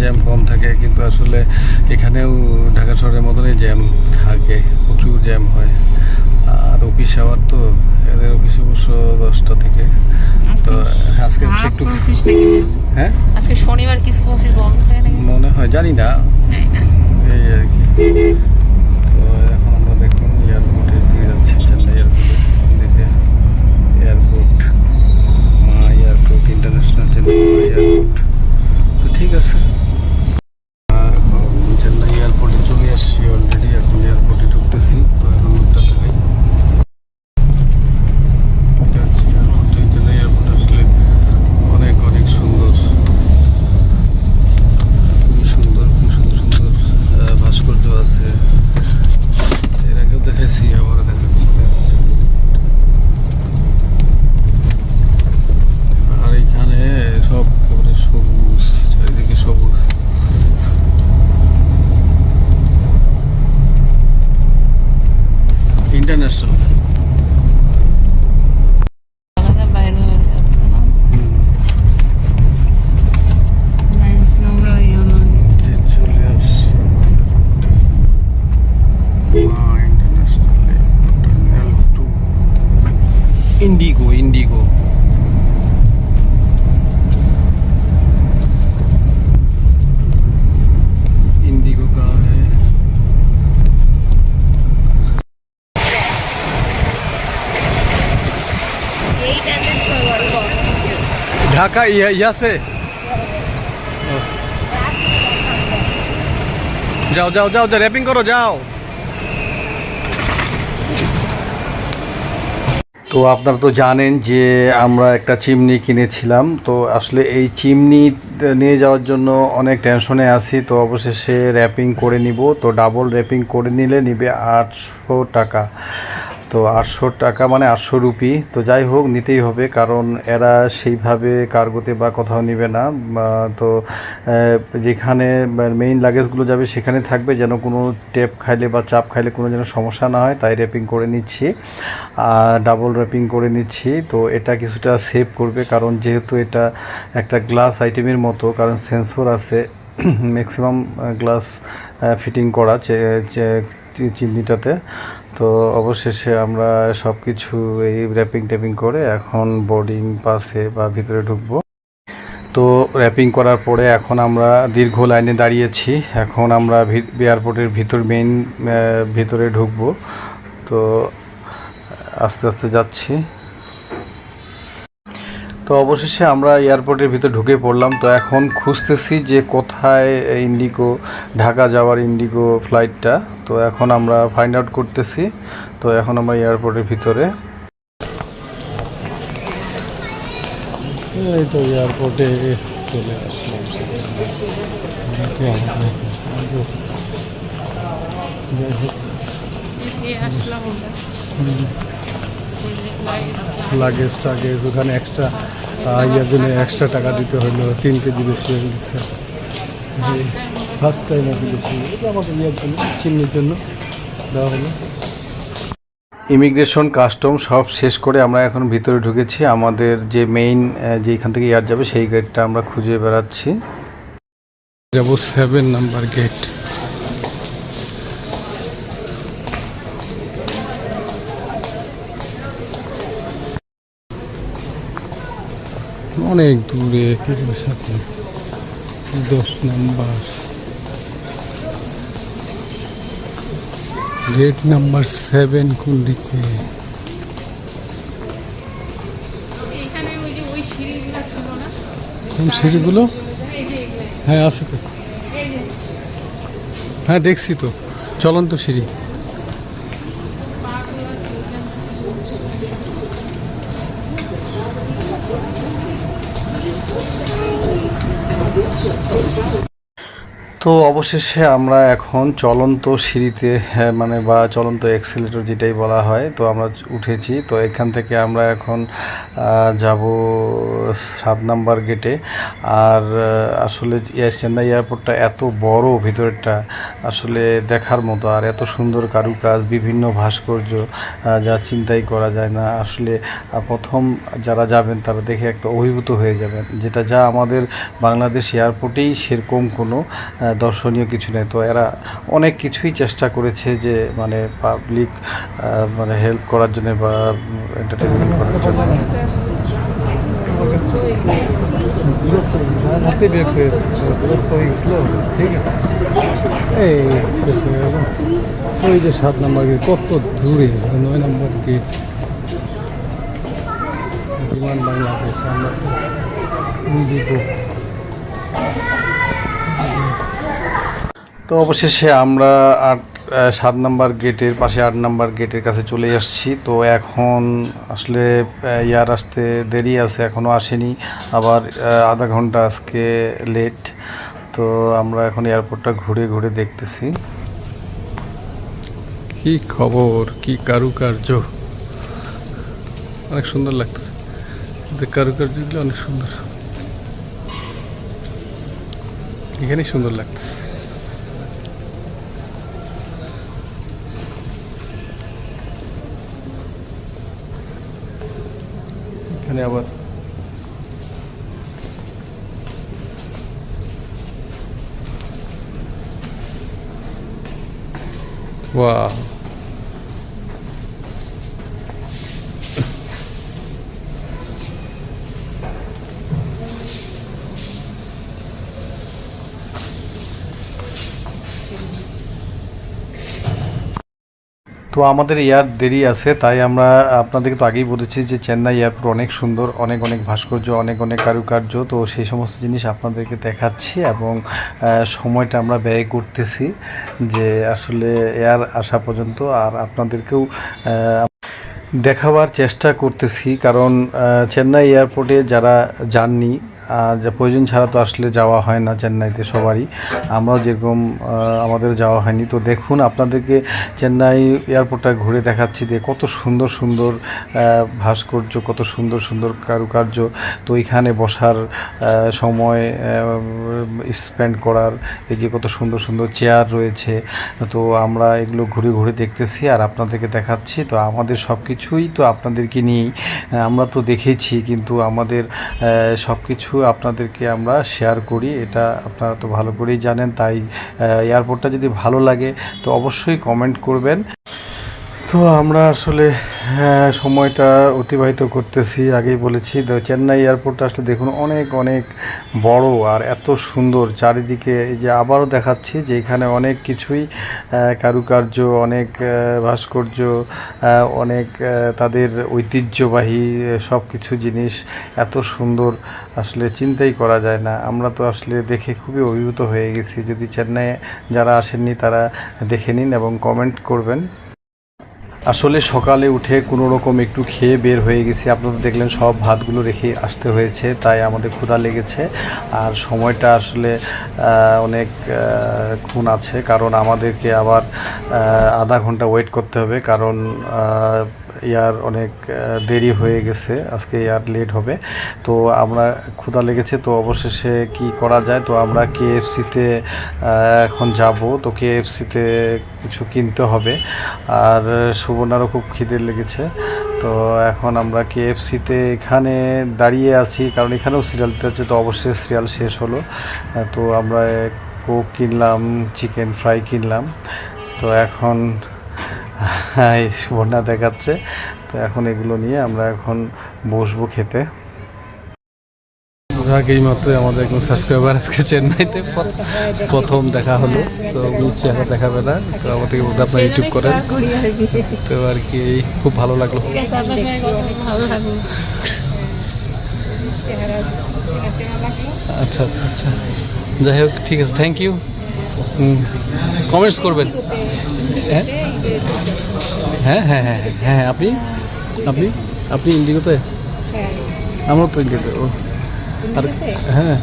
Jam কম থাকে কিন্তু আসলে এখানেও ঢাকা শহরের মতনই জ্যাম থাকে প্রচুর জ্যাম হয়। আর অফিস আওয়ার তো এদের অফিস অবশ্য দশটা থেকে। তো আজকে একটু হ্যাঁ? আজকে শনিবার কিছু অফিস বন্ধ মনে হয় জানি না। এই আর কি। ঢাকা, ইয়া ইয়াছে যাও যাও যাও যাও র্যাপিং করো, যাও। তো আপনারা তো জানেন যে আমরা একটা চিমনি কিনেছিলাম। তো আসলে এই চিমনি নিয়ে যাওয়ার জন্য অনেক টেনশনে আছি। তো অবশেষে র্যাপিং করে নিব। তো ডাবল র্যাপিং করে নিলে নিবে আটশো টাকা। তো আটশো টাকা মানে আটশো রুপি। তো যাই হোক, নিতেই হবে, কারণ এরা সেইভাবে কার্গোতে বা কোথাও নেবে না। তো যেখানে মেইন লাগেজগুলো যাবে সেখানে থাকবে, যেন কোনো টেপ খাইলে বা চাপ খাইলে কোনো যেন সমস্যা না হয়, তাই র্যাপিং করে নিচ্ছি। আর ডাবল র্যাপিং করে নিচ্ছি। তো এটা কিছুটা সেভ করবে, কারণ যেহেতু এটা একটা গ্লাস আইটেমের মতো, কারণ সেন্সর আছে ম্যাক্সিমাম গ্লাস ফিটিং করা চিমনিটাতে। তো অবশেষে আমরা সব কিছু এই র্যাপিং ট্যাপিং করে এখন বোর্ডিং পাসে বা ভিতরে ঢুকবো। তো র্যাপিং করার পরে এখন আমরা দীর্ঘ লাইনে দাঁড়িয়েছি। এখন আমরা এয়ারপোর্টের ভিতর মেইন ভিতরে ঢুকবো। তো আস্তে আস্তে যাচ্ছি। তো অবশেষে আমরা এয়ারপোর্টের ভিতর ঢুকে পড়লাম। তো এখন খুঁজতেছি যে কোথায় ইন্ডিগো ঢাকা যাওয়ার ইন্ডিগো ফ্লাইটটা তো এখন আমরা ফাইন্ড আউট করতেছি। তো এখন আমরা এয়ারপোর্টের ভিতরে। এই তো এয়ারপোর্টে চলে আসলাম। লাগেজ। লাগেজ টাগেজ ওখানে এক্সট্রা ইয়ার জন্য এক্সট্রা টাকা দিতে হলো তিন কেজি বেশি হয়ে গেছে। ফার্স্ট টাইম আর বেশি এটা আমাদের ইয়ার জন্য চিমনির জন্য দেওয়া হলো। ইমিগ্রেশন কাস্টম সব শেষ করে আমরা এখন ভিতরে ঢুকেছি। আমাদের যে মেইন যেখান থেকে ইয়ার যাবে সেই গেটটা আমরা খুঁজে বেড়াচ্ছি। যাব সেভেন নাম্বার গেট অনেক দূরে। সাথে দশ নাম্বার। গেট নাম্বার সেভেন কোন দিকে? কোন সিঁড়িগুলো। হ্যাঁ আছে তো। হ্যাঁ দেখছি তো। চলন্ত সিঁড়ি। তো অবশেষে আমরা এখন চলন্ত সিঁড়িতে হ্যাঁ, মানে বা চলন্ত এক্সেলেটর যেটাই বলা হয় তো আমরা উঠেছি। তো এখান থেকে আমরা এখন যাব সাত নাম্বার গেটে আর আসলে চেন্নাই এয়ারপোর্টটা এত বড় ভিতরেরটা আসলে দেখার মতো আর এত সুন্দর কারুকাজ বিভিন্ন ভাস্কর্য যা চিন্তাই করা যায় না। আসলে প্রথম যারা যাবেন তারা দেখে একটা অভিভূত হয়ে যাবেন। যেটা যা আমাদের বাংলাদেশ এয়ারপোর্টেই সেরকম কোনো দর্শনীয় কিছু নেই। তো এরা অনেক কিছুই চেষ্টা করেছে যে মানে পাবলিক মানে হেল্প করার জন্য বা এন্টারটেনমেন্ট করার জন্য। ওই যে সাত নম্বর গেট কত দূরে? নয় নম্বর গেট বিমান বাংলাদেশ, আমরা তো অবশেষে আমরা আট সাত নাম্বার গেটের পাশে আট নাম্বার গেটের কাছে চলে আসছি। তো এখন আসলে ইয়ার আসতে দেরি আছে এখনও আসেনি। আবার আধা ঘণ্টা আজকে লেট তো আমরা এখন এয়ারপোর্টটা ঘুরে ঘুরে দেখতেছি। কি খবর? কি কারুকার্য? অনেক সুন্দর লাগতেছে। কারুকার্যগুলো অনেক সুন্দর। এখানেই সুন্দর লাগতেছে। এখানে তো আমাদের এয়ার দেরি আছে, তাই আমরা আপনাদেরকে তো আগেই বলেছি যে চেন্নাই এয়ারপোর্ট অনেক সুন্দর, অনেক অনেক ভাস্কর্য, অনেক অনেক কারুকার্য, তো সেই সমস্ত জিনিস আপনাদেরকে দেখাচ্ছি এবং সময়টা আমরা ব্যয় করতেছি যে আসলে এয়ার আসা পর্যন্ত আর আপনাদেরকেও দেখাবার চেষ্টা করতেছি। কারণ চেন্নাই এয়ারপোর্টে যারা যাননি যা প্রয়োজন ছাড়া তো আসলে যাওয়া হয় না চেন্নাইতে সবারই। আমরাও যেরকম আমাদের যাওয়া হয়নি। তো দেখুন, আপনাদেরকে চেন্নাই এয়ারপোর্টটা ঘুরে দেখাচ্ছি যে কত সুন্দর সুন্দর ভাস্কর্য, কত সুন্দর সুন্দর কারুকার্য। তো এখানে বসার সময় স্পেন্ড করার, এই যে কত সুন্দর সুন্দর চেয়ার রয়েছে। তো আমরা এগুলো ঘুরে ঘুরে দেখতেছি আর আপনাদেরকে দেখাচ্ছি। তো আমাদের সব কিছুই তো আপনাদেরকে নিয়েই আমরা তো দেখেছি, কিন্তু আমাদের সব কিছু আপনাদেরকে আমরা শেয়ার করি। এটা আপনারা তো ভালো করেই জানেন, তাই এয়ারপোর্টটা যদি ভালো লাগে, তো অবশ্যই কমেন্ট করবেন। তো আমরা আসলে সময়টা অতিবাহিত করতেছি। আগেই বলেছি তো চেন্নাই এয়ারপোর্টটা আসলে দেখুন অনেক অনেক বড় আর এত সুন্দর। চারিদিকে এই যে আবারও দেখাচ্ছি যে এখানে অনেক কিছুই কারুকার্য, অনেক ভাস্কর্য অনেক তাদের ঐতিহ্যবাহী সব কিছু জিনিস এত সুন্দর আসলে চিন্তাই করা যায় না। আমরা তো আসলে দেখে খুবই অভিভূত হয়ে গেছি। যদি চেন্নাই যারা আসেননি তারা দেখে নিন এবং কমেন্ট করবেন। আসলে সকালে উঠে কোনো রকম একটু খেয়ে বের হয়ে গেছি। আপনারা দেখলেন সব ভাতগুলো রেখে আসতে হয়েছে, তাই আমাদের ক্ষুধা লেগেছে। আর সময়টা আসলে অনেক খুন আছে। কারণ আমাদেরকে আবার আধা ঘণ্টা ওয়েট করতে হবে। কারণ এয়ার অনেক দেরি হয়ে গেছে, আজকে ইয়ার লেট হবে। তো আমরা ক্ষুধা লেগেছে, তো অবশেষে কি করা যায়? তো আমরা কেএফসিতে এখন যাব। তো কেএফসিতে কিছু কিনতে হবে। আর সুবর্ণারও খুব খিদে লেগেছে। তো এখন আমরা কেএফসিতে এখানে দাঁড়িয়ে আছি, কারণ এখানেও সিরিয়াল হচ্ছে। তো অবশ্যই সিরিয়াল শেষ হলো। তো আমরা কোক কিনলাম চিকেন ফ্রাই কিনলাম। তো এখন এই সুবর্ণা দেখাচ্ছে। তো এখন এগুলো নিয়ে আমরা এখন বসবো খেতে। যাক এই মাত্রই আমাদের একজন সাবস্ক্রাইবার আজকে চেন্নাইতে প্রথম দেখা হলো। তো উনি চেহারা দেখাবে না। তো আমাদেরকে বলতে আপনার ইউটিউব করেন। তো আর কি খুব ভালো লাগল। আচ্ছা আচ্ছা আচ্ছা। যাই হোক, ঠিক আছে। থ্যাংক ইউ কমেন্টস করবেন। হ্যাঁ? হ্যাঁ হ্যাঁ হ্যাঁ হ্যাঁ হ্যাঁ আপনি? আপনি? আপনি ইন্ডিগোতে? হ্যাঁ। আমরাও তো ইন্ডিগোতে ও। আর হ্যাঁ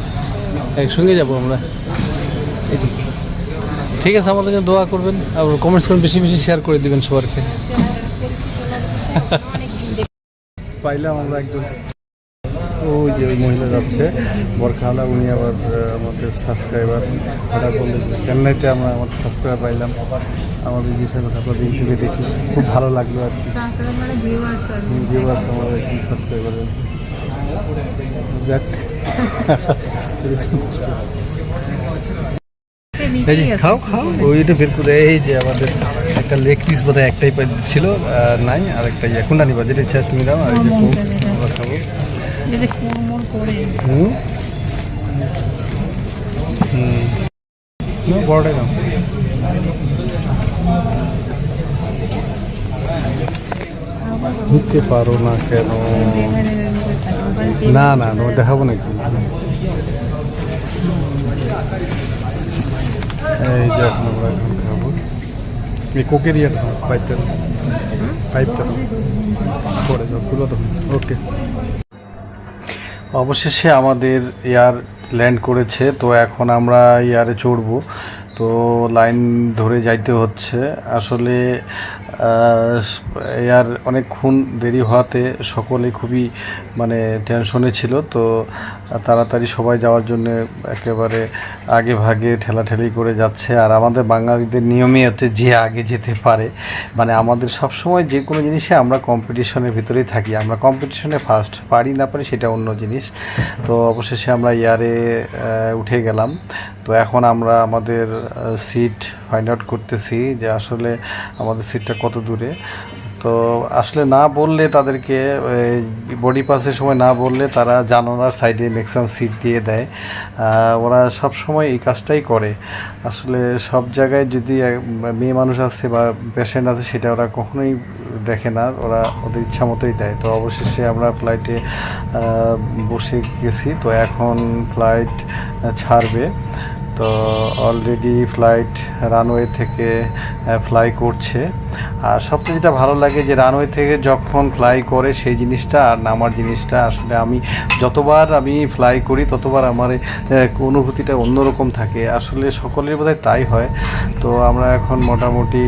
একসঙ্গে যাব আমরা। এই তো। ঠিক আছে আমাদের জন্য দোয়া করবেন আর কমেন্টস করবেন বেশি বেশি শেয়ার করে দিবেন সবারকে। পাইলাম আমরা একদম। ওই যে ওই মহিলা যাচ্ছে বরখালা উনি আবার আমাদের সাবস্ক্রাইবার ভাড়া করলেন চেন্নাইতে আমরা আমাদের সাবস্ক্রাইবার পাইলাম। আমাদের জিনিসের কথা আপনাদের ইউটিউবে দেখি। খুব ভালো লাগল আর কি। ভিউয়ার্স আমার সাবস্ক্রাইবার যাক। এই যে খাও খাও। ওইটা বের করে এই যে আমাদের একটা লেগ পিস বোধ একটাই ছিল নাই আর একটা ইয়ে কোনটা নিবা যেটা ইচ্ছা তুমি দাও আর এই যে আমরা খাব। হুম? হুম। বড়টাই নাও নিতে পারো না কেন? না না না দেখাবো নাকি? এই যে এখন আমরা এখন খাব। এই কোকের ইয়েটা পাইপটা। পাইপটা। পরে যাও খুলো তো। ওকে। অবশেষে আমাদের এয়ার ল্যান্ড করেছে তো এখন আমরা ইয়ারে চড়বো। তো লাইন ধরে যাইতে হচ্ছে। আসলে এয়ার অনেকক্ষণ দেরি হওয়াতে সকলে খুবই মানে টেনশনে ছিল। তো তাড়াতাড়ি সবাই যাওয়ার জন্য একেবারে আগে ভাগে ঠেলাঠেলি করে যাচ্ছে। আর আমাদের বাঙালিদের নিয়মই হচ্ছে যে আগে যেতে পারে। মানে আমাদের সব সময় যে কোনো জিনিসে আমরা কম্পিটিশনের ভিতরেই থাকি। আমরা কম্পিটিশনে ফার্স্ট পারি না পারি সেটা অন্য জিনিস। তো, অবশেষে আমরা ইয়ারে উঠে গেলাম। তো এখন আমরা আমাদের সিট ফাইন্ড আউট করতেছি যে আসলে আমাদের সিটটা কত দূরে। তো আসলে না বললে তাদেরকে বডি পাসের সময় না বললে তারা জানালার সাইডে ম্যাক্সিমাম সিট দিয়ে দেয়। ওরা সব সময় এই কাজটাই করে। আসলে সব জায়গায় যদি মেয়ে মানুষ আছে বা পেশেন্ট আছে সেটা ওরা কখনোই দেখে না, ওরা ওদের ইচ্ছা মতোই দেয়। তো অবশেষে আমরা ফ্লাইটে বসে গেছি। তো এখন ফ্লাইট ছাড়বে। তো অলরেডি ফ্লাইট রানওয়ে থেকে ফ্লাই করছে। আর সবচেয়ে যেটা ভালো লাগে যে রানওয়ে থেকে যখন ফ্লাই করে সেই জিনিসটা আর নামার জিনিসটা, আসলে আমি যতবার আমি ফ্লাই করি ততবার আমার অনুভূতিটা অন্যরকম থাকে। আসলে সকলের বোধহয় তাই হয়। তো আমরা এখন মোটামুটি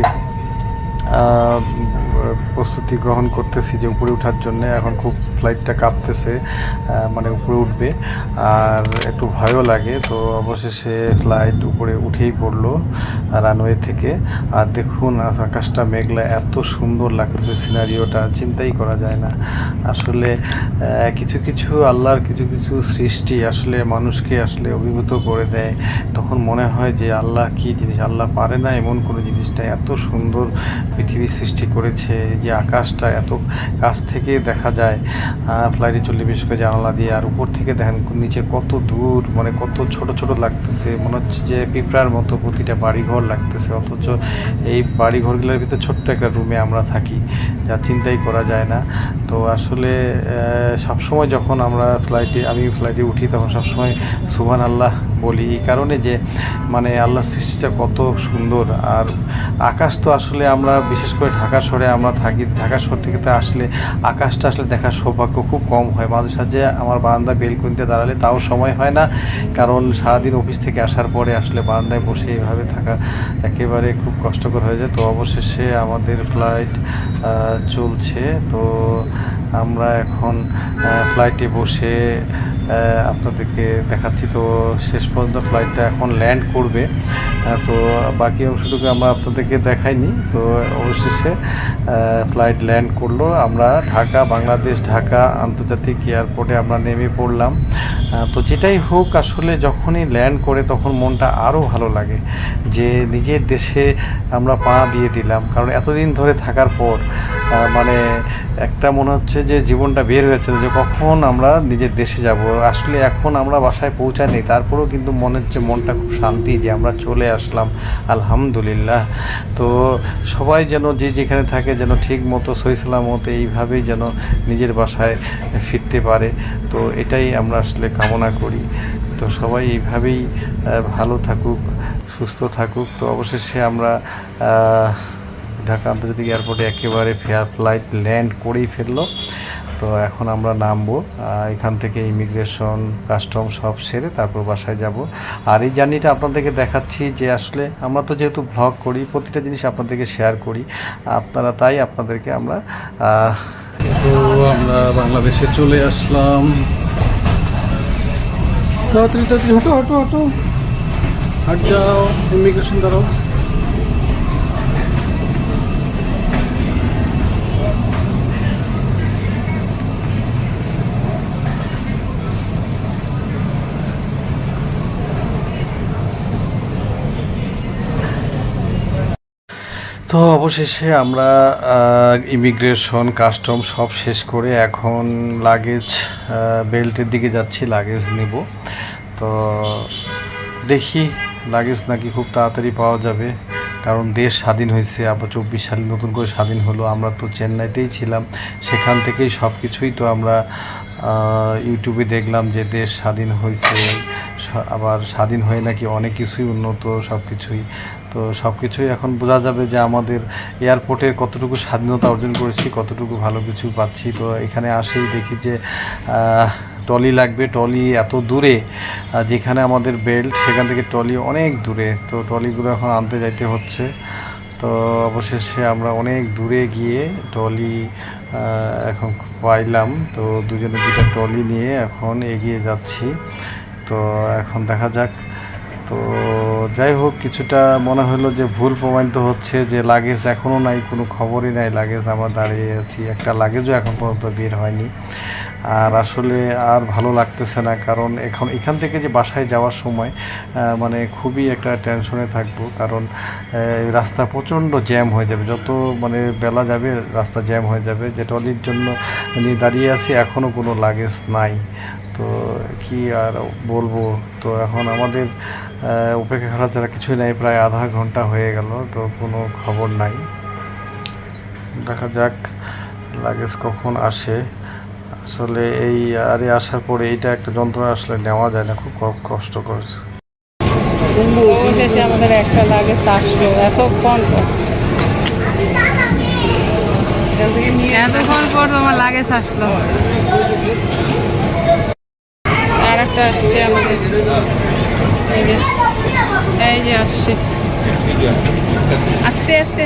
প্রস্তুতি গ্রহণ করতেছি যে উপরে ওঠার জন্য এখন খুব ফ্লাইটটা কাঁপতেছে মানে উপরে উঠবে। আর একটু ভয়ও লাগে, তো অবশেষে ফ্লাইট উপরে উঠেই পড়ল রানওয়ে থেকে। আর দেখুন আকাশটা মেঘলা, এত সুন্দর লাগতেছে সিনারিওটা চিন্তাই করা যায় না। আসলে কিছু কিছু আল্লাহর কিছু কিছু সৃষ্টি আসলে মানুষকে আসলে অভিভূত করে দেয়। তখন মনে হয় যে আল্লাহ কি জিনিস? আল্লাহ পারে না এমন কোনো জিনিসটা। এত সুন্দর পৃথিবী সৃষ্টি করেছে, যে আকাশটা এত কাছ থেকে দেখা যায় ফ্লাইটে চললে বিশেষ করে জানালা দিয়ে আর উপর থেকে দেখেন নিচে কত দূর মানে কত ছোট ছোট লাগতেছে, মনে হচ্ছে যে পিঁপড়ার মতো প্রতিটা বাড়িঘর লাগতেছে, অথচ এই বাড়িঘরগুলোর ভিতরে ছোট্ট একটা রুমে আমরা থাকি, যা চিন্তাই করা যায় না। তো আসলে সবসময় যখন আমরা ফ্লাইটে আমি ফ্লাইটে উঠি, তখন সবসময় সুবহান আল্লাহ বলি এই কারণে যে মানে আল্লাহর সৃষ্টিটা কত সুন্দর। আর আকাশ তো আসলে আমরা, বিশেষ করে ঢাকা শহরে আমরা থাকি, ঢাকা শহর থেকে তো আসলে, আকাশটা আসলে দেখার সৌভাগ্য খুব কম হয়। মাঝে সাঝে আমার বারান্দা বেলকুনিতে দাঁড়ালে তাও সময় হয় না। কারণ সারাদিন অফিস থেকে আসার পরে আসলে বারান্দায় বসে এইভাবে থাকা একেবারে খুব কষ্টকর হয়ে যায়। তো অবশেষে আমাদের ফ্লাইট চলছে। তো আমরা এখন ফ্লাইটে বসে আপনাদেরকে দেখাচ্ছি। তো শেষ পর্যন্ত ফ্লাইটটা এখন ল্যান্ড করবে। তো বাকি অংশটুকু আমরা আপনাদেরকে দেখাইনি। তো অবশেষে ফ্লাইট ল্যান্ড করল। আমরা ঢাকা, বাংলাদেশ, ঢাকা আন্তর্জাতিক এয়ারপোর্টে আমরা নেমে পড়লাম। তো যেটাই হোক, আসলে যখনই ল্যান্ড করে তখন মনটা আরও ভালো লাগে যে নিজের দেশে আমরা পা দিয়ে দিলাম। কারণ এতদিন ধরে থাকার পর মানে একটা মনে হচ্ছে যে জীবনটা বের হয়েছিল যে কখন আমরা নিজের দেশে যাব। আসলে এখন আমরা বাসায় পৌঁছানি তারপরেও কিন্তু মনে হচ্ছে মনটা খুব শান্তি যে আমরা চলে আসলাম, আলহামদুলিল্লাহ। তো সবাই যেন যে যেখানে থাকে যেন ঠিক মতো সহিসালামত এইভাবেই যেন নিজের বাসায় ফিরতে পারে। তো এটাই আমরা আসলে কামনা করি। তো সবাই এইভাবেই ভালো থাকুক, সুস্থ থাকুক। তো অবশেষে আমরা ঢাকা আন্তর্জাতিক এয়ারপোর্টে একেবারে ফেয়ার ফ্লাইট ল্যান্ড করেই ফেলল। তো এখন আমরা নামবো এখান থেকে ইমিগ্রেশন কাস্টম সব সেরে তারপর বাসায় যাব। আর এই জার্নিটা আপনাদেরকে দেখাচ্ছি যে আসলে আমরা তো যেহেতু ভ্লগ করি, প্রতিটা জিনিস আপনাদেরকে শেয়ার করি, আপনারা তাই আপনাদেরকে আমরা তো আমরা বাংলাদেশে চলে আসলাম। তাড়াতাড়ি তাড়াতাড়ি হটো হটো হটো হাট যাও ইমিগ্রেশন দাঁড়াও তো অবশেষে আমরা ইমিগ্রেশন কাস্টম সব শেষ করে এখন লাগেজ বেল্টের দিকে যাচ্ছি লাগেজ নিব। তো দেখি লাগেজ নাকি খুব তাড়াতাড়ি পাওয়া যাবে। কারণ দেশ স্বাধীন হয়েছে, আবার চব্বিশ সালে নতুন করে স্বাধীন হলো। আমরা তো চেন্নাইতেই ছিলাম। সেখান থেকেই সব কিছুই তো আমরা ইউটিউবে দেখলাম যে দেশ স্বাধীন হয়েছে আবার স্বাধীন হয়ে নাকি অনেক কিছুই উন্নত, সব কিছুই। তো সব কিছুই এখন বোঝা যাবে যে আমাদের এয়ারপোর্টের কতটুকু স্বাধীনতা অর্জন করেছি, কতটুকু ভালো কিছু পাচ্ছি। তো এখানে আসেই দেখি যে টলি লাগবে। টলি এত দূরে যেখানে আমাদের বেল্ট, সেখান থেকে টলি অনেক দূরে। তো টলিগুলো এখন আনতে যাইতে হচ্ছে। তো অবশেষে আমরা অনেক দূরে গিয়ে টলি এখন পাইলাম। তো দুজনে দুটো টলি নিয়ে এখন এগিয়ে যাচ্ছি। তো এখন দেখা যাক। তো যাই হোক, কিছুটা মনে হলো যে ভুল প্রমাণিত হচ্ছে, যে লাগেজ এখনও নাই, কোনো খবরই নাই। লাগেজ আমরা দাঁড়িয়ে আছি। একটা লাগেজও এখন পর্যন্ত বের হয়নি। আর আসলে আর ভালো লাগতেছে না, কারণ এখন এখান থেকে যে বাসায় যাওয়ার সময় মানে খুবই একটা টেনশনে থাকব। কারণ রাস্তা প্রচণ্ড জ্যাম হয়ে যাবে। যত মানে বেলা যাবে, রাস্তা জ্যাম হয়ে যাবে। যে টলির জন্য নিয়ে দাঁড়িয়ে আছি এখনও কোনো লাগেজ নাই। তো কি আর বলব? তো এখন আমাদের উপেক্ষা করা ছাড়া কিছুই নাই, প্রায় আধা ঘণ্টা হয়ে গেল, তো কোনো খবর নাই। দেখা যাক, লাগেজ কখন আসে। আসলে এই আরে আসার পরে এইটা একটা যন্ত্রণা আসলে নেওয়া যায় না, খুব ক- কষ্টকর শেষে আমাদের একটা লাগেজ লাগেজ আর একটা আসছে আমাদের। আস্তে।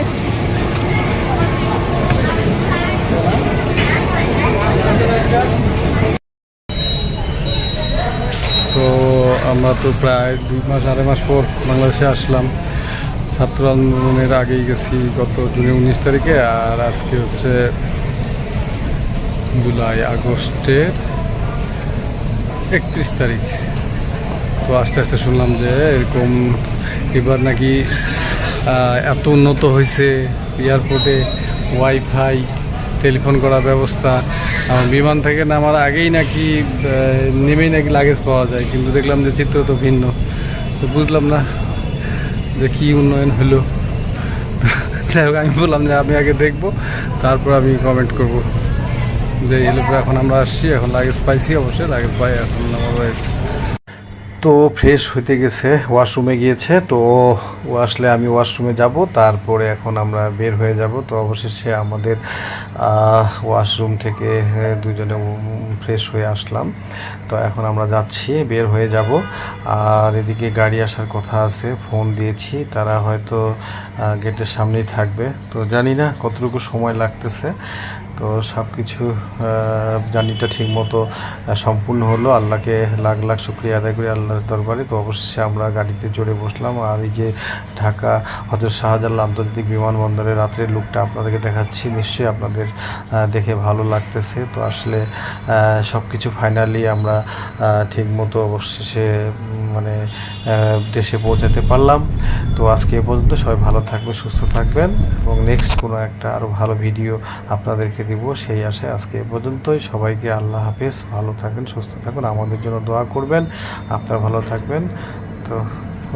তো আমরা তো প্রায় দুই মাস, আড়াই মাস পর বাংলাদেশে আসলাম। ছাত্র আন্দোলনের আগেই গেছি গত জুনের উনিশ তারিখে, আর আজকে হচ্ছে জুলাই আগস্টের একত্রিশ তারিখ। তো আস্তে আস্তে শুনলাম যে এরকম এবার নাকি এত উন্নত হয়েছে এয়ারপোর্টে ওয়াইফাই টেলিফোন করার ব্যবস্থা। বিমান থেকে নামার আগেই নাকি নেমেই নাকি লাগেজ পাওয়া যায়। কিন্তু দেখলাম যে চিত্র তো ভিন্ন। তো বুঝলাম না যে কী উন্নয়ন হলো। যাই হোক, আমি বললাম যে আমি আগে দেখব, তারপর আমি কমেন্ট করব। যে এলো এখন আমরা আসছি, এখন লাগেজ পাইছি, অবশ্যই লাগেজ পাই, এখন আমার তো ফ্রেশ হইতে গেছে ওয়াশরুমে গিয়েছে, তো ও আসলে আমি ওয়াশরুমে যাব, তারপরে এখন আমরা বের হয়ে যাব, তো অবশেষে আমাদের ওয়াশরুম থেকে দুজনে ফ্রেশ হয়ে আসলাম, তো এখন আমরা যাচ্ছি, বের হয়ে যাব, আর এদিকে গাড়ি আসার কথা আছে ফোন দিয়েছি, তারা হয়তো গেটের সামনেই থাকবে, তো জানি না কতটুকু সময় লাগতেছে তো সব কিছু জার্নিটা ঠিক মতো সম্পূর্ণ হলো। আল্লাহকে লাখ লাখ শুক্রিয়া আদায় করি আল্লাহর দরবারে। তো অবশেষে আমরা গাড়িতে চড়ে বসলাম। আর এই যে ঢাকা হজরত শাহজালাল আন্তর্জাতিক বিমানবন্দরে রাত্রের লুকটা আপনাদেরকে দেখাচ্ছি। নিশ্চয়ই আপনাদের দেখে ভালো লাগতেছে। তো আসলে সব কিছু ফাইনালি আমরা ঠিক মতো অবশেষে মানে দেশে পৌঁছাতে পারলাম। তো আজকে এ পর্যন্ত সবাই ভালো থাকবেন, সুস্থ থাকবেন এবং নেক্সট কোনো একটা আরও ভালো ভিডিও আপনাদেরকে দিব। সেই আশায় আজকে এ পর্যন্তই। সবাইকে আল্লাহ হাফেজ। ভালো থাকবেন, সুস্থ থাকুন আমাদের জন্য দোয়া করবেন। আপনারা ভালো থাকবেন। তো